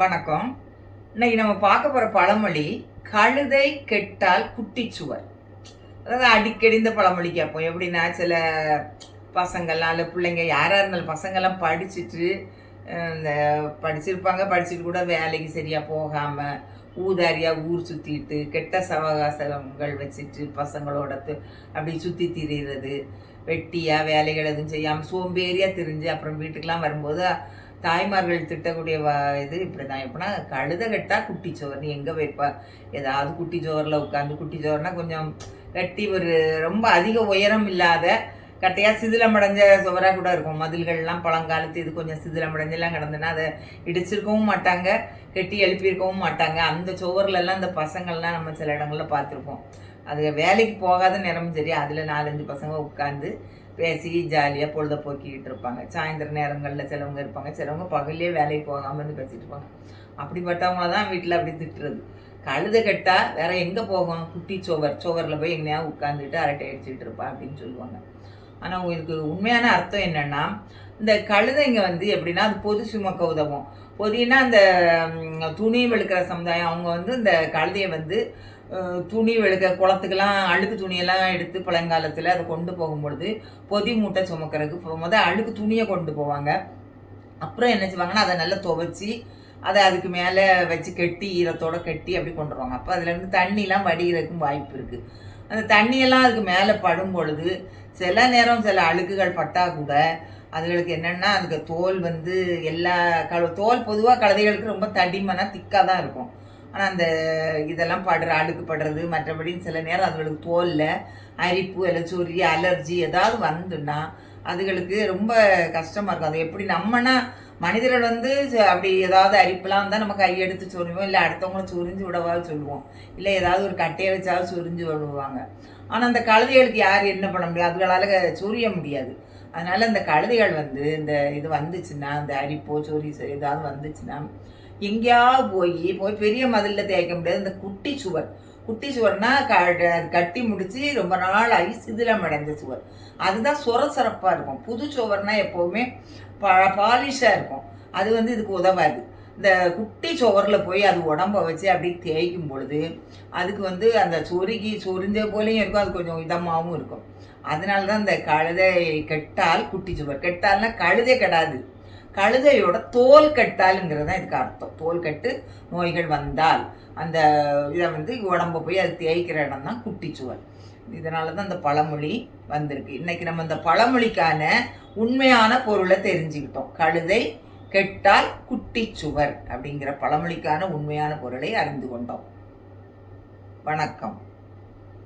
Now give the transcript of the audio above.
வணக்கம். இன்னைக்கு நம்ம பார்க்க போற பழமொழி கழுதை கெட்டால் குட்டிச்சுவர் அதாவது அடிக்கடி இந்த பழமொழி கேட்போம். எப்படின்னா சில பசங்கள்லாம் இல்லை பிள்ளைங்க யாராக இருந்தாலும் பசங்கள்லாம் படிச்சுட்டு இந்த படிச்சிருப்பாங்க படிச்சுட்டு கூட வேலைக்கு சரியாக போகாமல் ஊதாரியாக ஊர் சுற்றிட்டு கெட்ட சவகாசங்கள் வச்சுட்டு பசங்களோட அப்படி சுற்றி திரிகிறது வெட்டியாக வேலைகள் எதுவும் செய்யாமல் சோம்பேறியாக திரிஞ்சு அப்புறம் வீட்டுக்கெலாம் வரும்போது தாய்மார்கள் திட்டக்கூடிய இது இப்படி தான் எப்படின்னா கழுத கட்டா குட்டி சோறு. எங்கே வைப்பா? ஏதாவது குட்டி சோறில் உட்காந்து குட்டி சோறுனா கொஞ்சம் கட்டி ஒரு ரொம்ப அதிக உயரம் இல்லாத கட்டையாக சிதிலமடைஞ்ச சுவராக கூட இருக்கும். மதில்கள்லாம் பழங்காலத்து இது கொஞ்சம் சிதிலமடைஞ்செல்லாம் கிடந்துன்னா அதை இடிச்சிருக்கவும் மாட்டாங்க. கெட்டி எழுப்பியிருக்கவும் மாட்டாங்க. அந்த சுவர்லெல்லாம் அந்த பசங்கள்லாம் நம்ம சில இடங்களில் பார்த்துருப்போம். அது வேலைக்கு போகாத நேரமும் சரி அதில் நாலஞ்சு பசங்க உட்காந்து பேசி ஜாலியாக பொழுத போக்கிக்கிட்டு இருப்பாங்க. சாயந்தர நேரங்களில் சிலவங்க இருப்பாங்க. சிலவங்க பகல்லே வேலைக்கு போகாமல் வந்து பேசிட்டு இருப்பாங்க. அப்படிப்பட்டவங்கள தான் வீட்டில் அப்படி திட்டுறது. கழுத கட்டால் வேற எங்கே போகும் குட்டி சோவர் சோவரில் போய் எங்கேயாவது உட்காந்துட்டு அரட்டை அடிச்சுட்டு இருப்பா அப்படின்னு சொல்லுவாங்க. ஆனால் உங்களுக்கு உண்மையான அர்த்தம் என்னென்னா இந்த கழுதைங்க வந்து எப்படின்னா அது பொது சுமக்க உதவும் பொதினா அந்த துணி வெளுக்கிற சமுதாயம் அவங்க வந்து இந்த கழுதையை வந்து துணி வெளுக்க குளத்துக்கெல்லாம் அழுக்கு துணியெல்லாம் எடுத்து பழங்காலத்தில் அதை கொண்டு போகும்பொழுது பொதி மூட்டை சுமக்கிறதுக்கு இப்போ முதல் அழுக்கு துணியை கொண்டு போவாங்க. அப்புறம் என்ன செய்வாங்கன்னா அதை நல்லா துவைச்சி அதை அதுக்கு மேலே வச்சு கெட்டி ஈரத்தோடு கட்டி அப்படி கொண்டு வருவாங்க. அப்போ அதுலேருந்து தண்ணிலாம் வடிகிறதுக்கும் வாய்ப்பு இருக்குது அந்த தண்ணியெல்லாம் அதுக்கு மேலே படும் பொழுது சில நேரம் சில அழுக்குகள் பட்டால் கூட அதுகளுக்கு என்னென்னா அதுக்கு தோல் வந்து எல்லா கழு தோல் பொதுவாக கழுதைகளுக்கு ரொம்ப தடிமனாக திக்காக தான் இருக்கும். ஆனால் அந்த இதெல்லாம் படுற அழுக்கு படுறது மற்றபடி சில நேரம் அதுகளுக்கு தோலில் அரிப்பு இல்லை சொறி அலர்ஜி ஏதாவது வந்துன்னா அதுகளுக்கு ரொம்ப கஷ்டமாக இருக்கும். அது எப்படி நம்மனா மனிதர்கள் வந்து ச- அப்படி ஏதாவது அரிப்புலாம் வந்தால் நம்ம கையெடுத்து சொருவோம் இல்லை அடுத்தவங்களும் சொரிஞ்சு விடவாது சொல்லுவோம். இல்லை ஏதாவது ஒரு கட்டையை வச்சாவது சொரிஞ்சு விடுவாங்க. ஆனால் அந்த கழுதைகளுக்கு யார் என்ன பண்ண முடியும்? அதுகளால் சொரிய முடியாது. அதனால் அந்த கழுதைகள் வந்து இந்த இது வந்துச்சுன்னா இந்த அரிப்போ சொறி ஏதாவது வந்துச்சுன்னா எங்கேயாவது போய் போய் பெரிய மதிலில் தேய்க்க முடியாது. இந்த குட்டி சுவர். குட்டி சுவர்னா க கட்டி முடித்து ரொம்ப நாள் ஆகி சிதிலம் அடைஞ்ச சுவர். அதுதான் சொர சொரப்பாக இருக்கும். புது சுவர்னா எப்போவுமே ப பாலிஷாக இருக்கும். அது வந்து இதுக்கு உதவாது. இந்த குட்டி சுவரில் போய் அது உடம்ப வச்சு அப்படியே தேய்க்கும் பொழுது அதுக்கு வந்து அந்த சொருகி சொரிஞ்ச போலையும் இருக்கும். அது கொஞ்சம் இதமாகவும் இருக்கும். அதனால தான் இந்த கழுதை கெட்டால் குட்டி சுவர். கெட்டால்னா கழுதே கெடாது. கழுதையோட தோல் கட்டாலுங்கிறது தான் இதுக்கு அர்த்தம். தோல் கட்டு நோய்கள் வந்தால் அந்த இதை வந்து உடம்பு போய் அது தேய்க்கிற இடம் தான் குட்டிச்சுவல். இதனால தான் இந்த பழமொழி வந்திருக்கு. இன்னைக்கு நம்ம இந்த பழமொழிக்கான உண்மையான பொருளை தெரிஞ்சுக்கிட்டோம். கழுதை கெட்டால் குட்டி சுவர் அப்படிங்கிற பழமொழிக்கான உண்மையான பொருளை அறிந்து கொண்டோம். வணக்கம்.